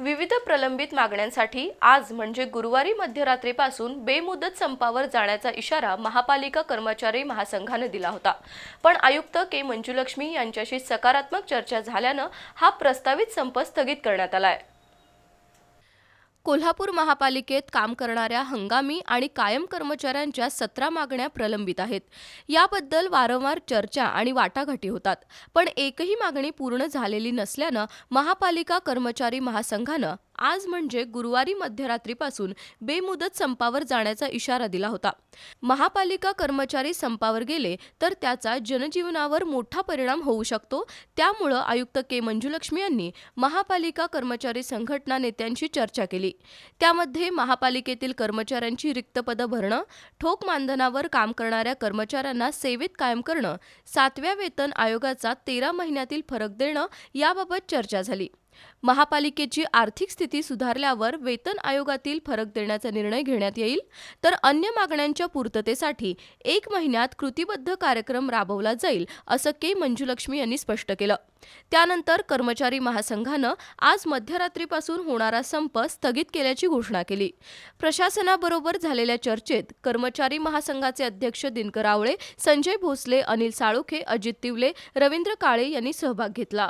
विविध प्रलंबित मागण्यांसाठी आज म्हणजे गुरुवारी मध्यरात्रीपासून बेमुदत संपावर जाण्याचा इशारा महापालिका कर्मचारी महासंघानं दिला होता. पण आयुक्त के मंजुलक्ष्मी यांच्याशी सकारात्मक चर्चा झाल्यानं हा प्रस्तावित संप स्थगित करण्यात आलाय. कोल्हापूर महापालिकेत काम करणाऱ्या हंगामी आणि कायम कर्मचाऱ्यांच्या सतरा मागण्या प्रलंबित आहेत. याबद्दल वारंवार चर्चा आणि वाटाघाटी होतात. पण एकही मागणी पूर्ण झालेली नसल्यानं महापालिका कर्मचारी महासंघानं आज म्हणजे गुरुवारी मध्यरात्रीपासून बेमुदत संपावर जाण्याचा इशारा दिला होता. महापालिका कर्मचारी संपावर गेले तर त्याचा जनजीवनावर मोठा परिणाम होऊ शकतो. त्यामुळं आयुक्त के. मंजुलक्ष्मी यांनी महापालिका कर्मचारी संघटना नेत्यांशी चर्चा केली. त्यामध्ये महापालिकेतील कर्मचाऱ्यांची रिक्त पदं भरणं ठोक मानधनावर काम करणाऱ्या कर्मचाऱ्यांना सेवेत कायम करणं सातव्या वेतन आयोगाचा तेरा महिन्यातील फरक देणं याबाबत चर्चा झाली. महापालिकेची आर्थिक स्थिती सुधारल्यावर वेतन आयोगातील फरक देण्याचा निर्णय घेण्यात येईल. तर अन्य मागण्यांच्या पूर्ततेसाठी एक महिन्यात कृतीबद्ध कार्यक्रम राबवला जाईल असं के. मंजुलक्ष्मी यांनी स्पष्ट केलं. त्यानंतर कर्मचारी महासंघानं आज मध्यरात्रीपासून होणारा संप स्थगित केल्याची घोषणा केली. प्रशासनाबरोबर झालेल्या चर्चेत कर्मचारी महासंघाचे अध्यक्ष दिनकर आवळे संजय भोसले अनिल साळुखे अजित तिवले रवींद्र काळे यांनी सहभाग घेतला.